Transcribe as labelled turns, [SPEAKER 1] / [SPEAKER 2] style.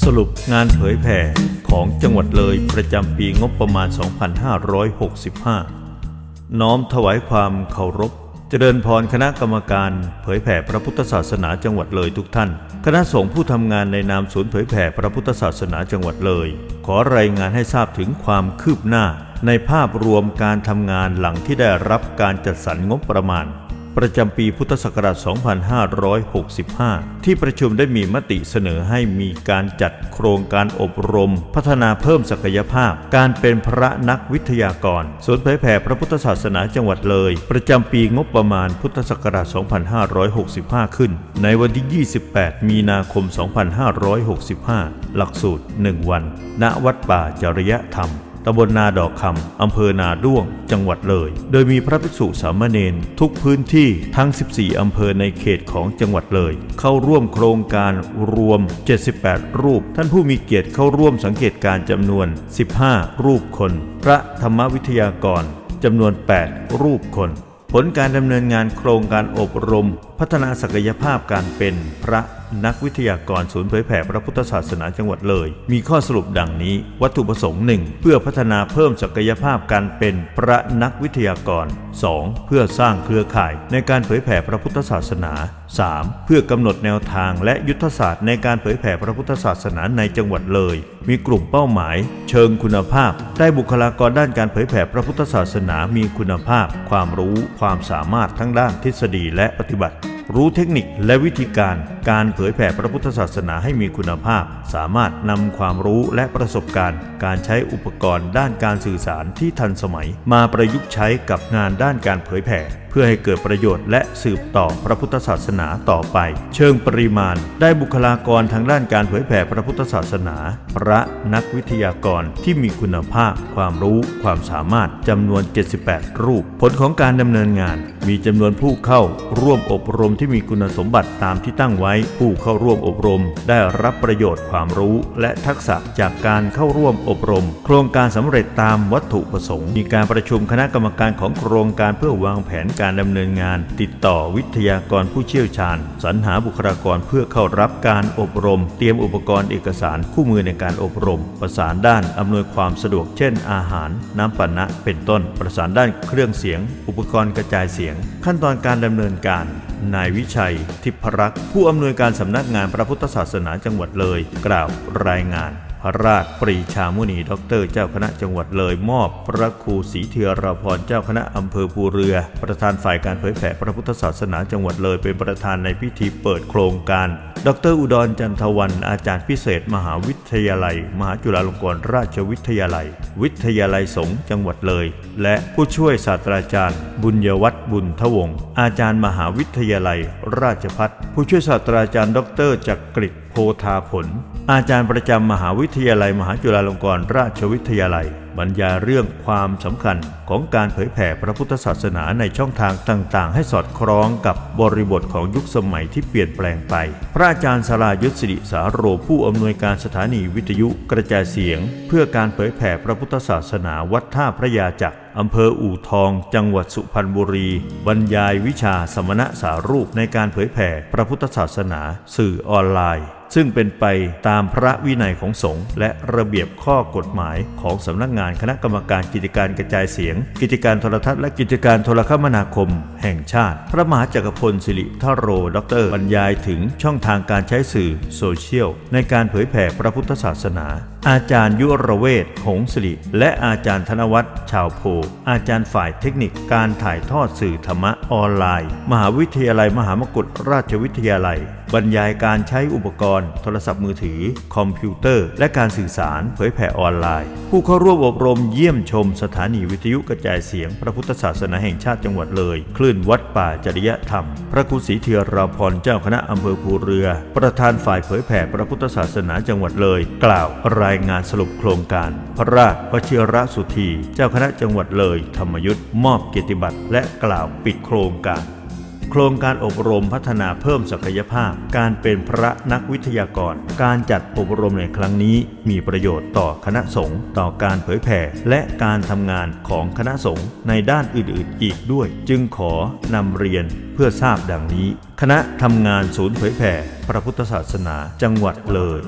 [SPEAKER 1] สรุปงานเผยแผ่ของจังหวัดเลยประจำปีงบประมาณ 2565 น้อมถวายความเคารพ เจริญพรคณะกรรมการเผยแผ่พระพุทธศาสนาจังหวัดเลยทุกท่าน คณะสงฆ์ผู้ทำงานในนามศูนย์เผยแผ่พระพุทธศาสนาจังหวัดเลย ขอรายงานให้ทราบถึงความคืบหน้า ในภาพรวมการทำงานหลังที่ได้รับการจัดสรรงบประมาณ ประจำปีพุทธศักราช 2565 ที่ประชุมได้มีมติเสนอให้มีการจัดโครงการอบรม พัฒนาเพิ่มศักยภาพ การเป็นพระนักวิทยากรศูนย์เผยแผ่พระพุทธศาสนาจังหวัดเลย ประจำปีงบประมาณพุทธศักราช 2565 ขึ้น ในวันที่ 28 มีนาคม 2565 หลักสูตร 1 วัน ณ วัดป่าจริยธรรม ตำบลนาดอกคำอำเภอนาด้วง จังหวัดเลย โดยมีพระภิกษุสามเณรทุกพื้นที่ทั้ง 14 อำเภอในเขตของจังหวัดเลย เข้าร่วมโครงการรวม 78 รูป ท่านผู้มีเกียรติเข้าร่วมสังเกตการจำนวน 15 รูปคน พระธรรมวิทยากรจำนวน 8 รูปคน ผลการดำเนินงานโครงการอบรม พัฒนาศักยภาพการเป็นพระนักวิทยากรศูนย์เผยแผ่พระพุทธศาสนาจังหวัดเลย มีข้อสรุปดังนี้ วัตถุประสงค์ 1 เพื่อพัฒนาเพิ่มศักยภาพการเป็นพระนักวิทยากร 2. เพื่อสร้างเครือข่ายในการเผยแผ่พระพุทธศาสนา 3. เพื่อกำหนดแนวทางและยุทธศาสตร์ในการเผยแผ่พระพุทธศาสนาในจังหวัดเลย มีกลุ่มเป้าหมาย เชิงคุณภาพ ได้บุคลากรด้านการเผยแผ่พระพุทธศาสนามีคุณภาพ ความรู้ ความสามารถทั้งด้านทฤษฎีและปฏิบัติ รู้เทคนิคและวิธีการการเผยแผ่พระพุทธศาสนาให้มีคุณภาพ สามารถนำความรู้และประสบการณ์ การใช้อุปกรณ์ด้านการสื่อสารที่ทันสมัย มาประยุกต์ใช้กับงานด้านการเผยแผ่ เพื่อให้เกิดประโยชน์และสืบต่อพระพุทธศาสนาต่อไป เชิงปริมาณ ได้บุคลากรทางด้านการเผยแผ่พระพุทธศาสนา พระนักวิทยากรที่มีคุณภาพ ความรู้ ความสามารถจำนวน 78 รูป ผลของการดำเนินงาน มีจำนวนผู้เข้า ร่วมอบรมที่มีคุณสมบัติตามที่ตั้งไว้ ผู้เข้าร่วมอบรม ได้รับประโยชน์ความรู้ และทักษะจากการเข้าร่วมอบรม โครงการสำเร็จตามวัตถุประสงค์ มีการประชุมคณะกรรมการของโครงการเพื่อวางแผนการดำเนินงาน ติดต่อวิทยากรผู้เชี่ยวชาญ สรรหาบุคลากรเพื่อเข้ารับการอบรม เตรียมอุปกรณ์เอกสารคู่มือในการอบรม ประสานด้านอำนวยความสะดวกเช่น อาหาร น้ำปันนะเป็นต้น ประสานด้านเครื่องเสียง อุปกรณ์กระจายเสียง ขั้นตอนการดำเนินการนายวิชัย ทิพรักษ์ผู้อำนวยการสำนักงานพระพุทธศาสนาจังหวัดเลย กล่าวรายงาน ระราชปรีชามุนีด็อกเตอร์เจ้าคณะจังหวัดเลยมอบ พระครูศรีเทียรพรเจ้าคณะอำเภอภูเรือ ประธานฝ่ายการเผยแผ่พระพุทธศาสนาจังหวัดเลยเป็นประธานในพิธีเปิดโครงการดรอุดรจันทวันอาจารย์พิเศษ มหาวิทยาลัย มหาจุฬาลงกรณราชวิทยาลัย วิทยาลัยสงฆ์จังหวัดเลย และผู้ช่วยศาสตราจารย์ บุญยวัฒน์บุญทวงศ์อาจารย์มหาวิทยาลัย ราชพัฒผู้ช่วยศาสตราจารย์ ดรจักริดโพธาผล อาจารย์ประจำมหาวิทยาลัยมหาจุฬาลงกรณราชวิทยาลัยบรรยายเรื่องความสำคัญของการเผยแผ่พระพุทธศาสนาในช่องทางต่างๆ ให้สอดคล้องกับบริบทของยุคสมัยที่เปลี่ยนแปลงไป พระอาจารย์สรายุทธสิริสาโรผู้อำนวยการสถานีวิทยุกระจายเสียง เพื่อการเผยแผ่พระพุทธศาสนาวัดท่าพระยาจักรอำเภออู่ทอง จังหวัดสุพรรณบุรี บรรยายวิชาสมณะสารูปในการเผยแผ่พระพุทธศาสนา สื่อออนไลน์ ซึ่งเป็นไปตามพระวินัยของสงฆ์และระเบียบข้อกฎหมายของสำนักงานคณะกรรมการกิจการกระจายเสียง กิจการโทรทัศน์และกิจการโทรคมนาคม แห่งชาติ พระมหาจักรพลสิริทโร ดรบรรยายถึงช่องทางการใช้สื่อโซเชียล ในการเผยแผ่พระพุทธศาสนา อาจารย์ยุรเวทหงส์สิริและอาจารย์ธนวัฒน์ชาวโพ อาจารย์ฝ่ายเทคนิคการถ่ายทอดสื่อธรรมะออนไลน์ มหาวิทยาลัยมหามกุฏราชวิทยาลัย บรรยายการใช้อุปกรณ์ โทรศัพท์มือถือ คอมพิวเตอร์ และการสื่อสารเผยแผ่ออนไลน์ ผู้เข้าร่วมอบรมเยี่ยมชมสถานีวิทยุกระจายเสียง พระพุทธศาสนาแห่งชาติจังหวัดเลย คลื่นวัดป่าจริยธรรม พระครูศรีเทียราพรเจ้าคณะอำเภอภูเรือ ประธานฝ่ายเผยแผ่พระพุทธศาสนาจังหวัดเลย กล่าวรายงานสรุปโครงการ พระราชวชิรสุธีเจ้าคณะจังหวัดเลย ธรรมยุทธ์มอบเกียรติบัตรและกล่าวปิดโครงการ โครงการอบรมพัฒนาเพิ่มศักยภาพ การเป็นพระนักวิทยากร การจัดอบรมในครั้งนี้ มีประโยชน์ต่อคณะสงฆ์ต่อการเผยแผ่และการทำงานของคณะสงฆ์ในด้านอื่นๆ อีกด้วย จึงขอนำเรียนเพื่อทราบดังนี้ คณะทำงานศูนย์เผยแผ่พระพุทธศาสนาจังหวัดเลย